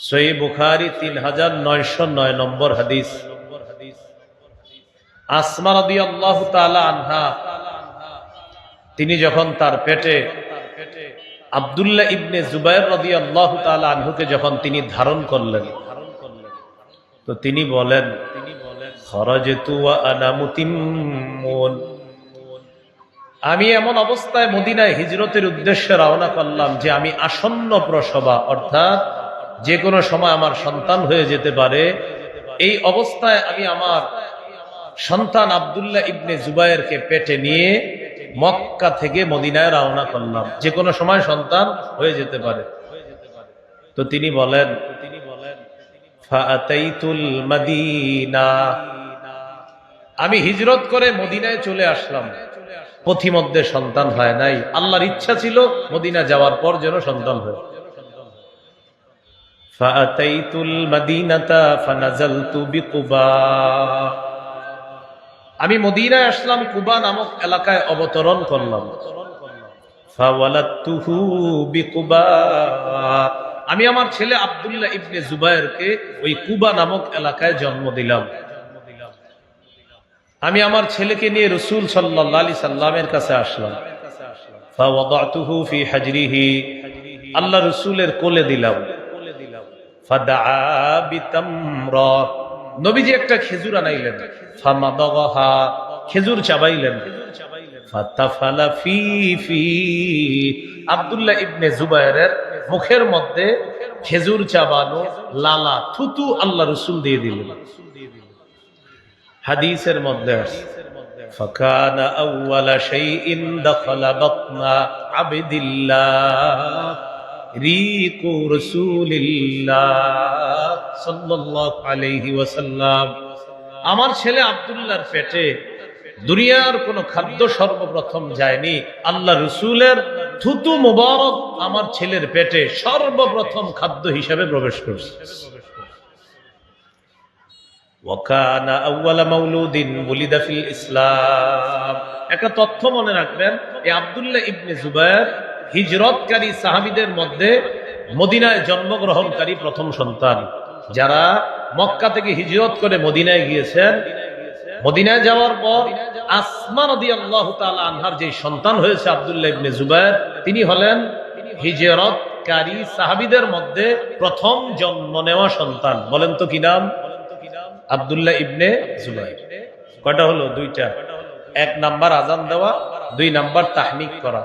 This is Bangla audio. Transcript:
সই বুখারি তিন হাজার নয়শো নয় নম্বর হাদিস। আসমা রদি আল্লাহ আনহা, তিনি যখন তার পেটে আবদুল্লাহ ইবনে জুবাইর রদি আল্লাহ আনহুকে যখন তিনি ধারণ করলেন, তো তিনি বলেন আমি এমন অবস্থায় মদিনায় হিজরতের উদ্দেশ্যে রওনা করলাম যে আমি আসন্ন প্রসবা, অর্থাৎ যে কোনো সময় আমার সন্তান হয়ে যেতে পারে, এই অবস্থায় আমি আমার সন্তান আবদুল্লাহ ইবনে জুবায়েরকে পেটে নিয়ে মক্কা থেকে মদিনায় রওনা করলাম। যে কোনো সময় সন্তান হয়ে যেতে পারে। তো তিনি বলেন তিনি বলেন আমি হিজরত করে মদিনায় চলে আসলাম। পথিমধ্যে সন্তান হয় নাই। আল্লাহর ইচ্ছা ছিল মদিনা যাওয়ার পর যেন সন্তান হয়। فأتيت المدينة فنزلت بقبا আমি মদিনায় আসলাম কুবা নামক এলাকায় অবতরণ করলাম ফাওয়ালাতুহু বিকুবা আমি আমার ছেলে আব্দুল্লাহ ইবনে জুবায়েরকে ওই কুবা নামক এলাকায় জন্ম দিলাম আমি আমার ছেলেকে নিয়ে রসুল সাল্লাহ আলি সাল্লামের কাছে আসলাম ফাওয়াদাতুহু ফি হাজরিহি আল্লাহ রসুলের কোলে দিলাম ফাদআ বিতামরা নবীজি একটা খেজুর আনাইলেন ফামাদাগাহা খেজুর চাবাইলেন ফাতাফালা ফি ফি আব্দুল্লাহ ইবনে জুবায়েরের মুখের মধ্যে খেজুর চাবানো লালা থুতু আল্লাহ রসুল দিয়ে দিলেন হাদিসের মধ্যে আছে فكان أول شيء دخل بطن عبد الله রিকু রসুলিল্লাহ আমার ছেলে আব্দুল্লাহর পেটে দুনিয়ার কোনো খাদ্য সর্বপ্রথম যায়নি। আল্লাহ রসুলের থুতু মুবারক আমার ছেলের পেটে সর্বপ্রথম খাদ্য হিসাবে প্রবেশ করছে। একটা তথ্য মনে রাখবেন এই আবদুল্লাহ ইবনে জুবায়ের হিজরতকারী সাহাবীদের মধ্যে মদিনায় জন্মগ্রহণকারী প্রথম সন্তান। যারা মক্কা থেকে হিজরত করে মদিনায় গিয়েছেন, মদিনায় যাওয়ার পর আসমা নদী আল্লাহ আনহার যে সন্তান হয়েছে আব্দুল্লাহ ইবনে জুবায়ের তিনি হলেন হিজরতকারী সাহাবিদের মধ্যে প্রথম জন্ম নেওয়া সন্তান। বলেন তো কি নাম? আবদুল্লাহ ইবনে জুবাইর। কয়টা হলো? দুইটা। এক নাম্বার আজান দেওয়া, দুই নাম্বার তাহনিক করা।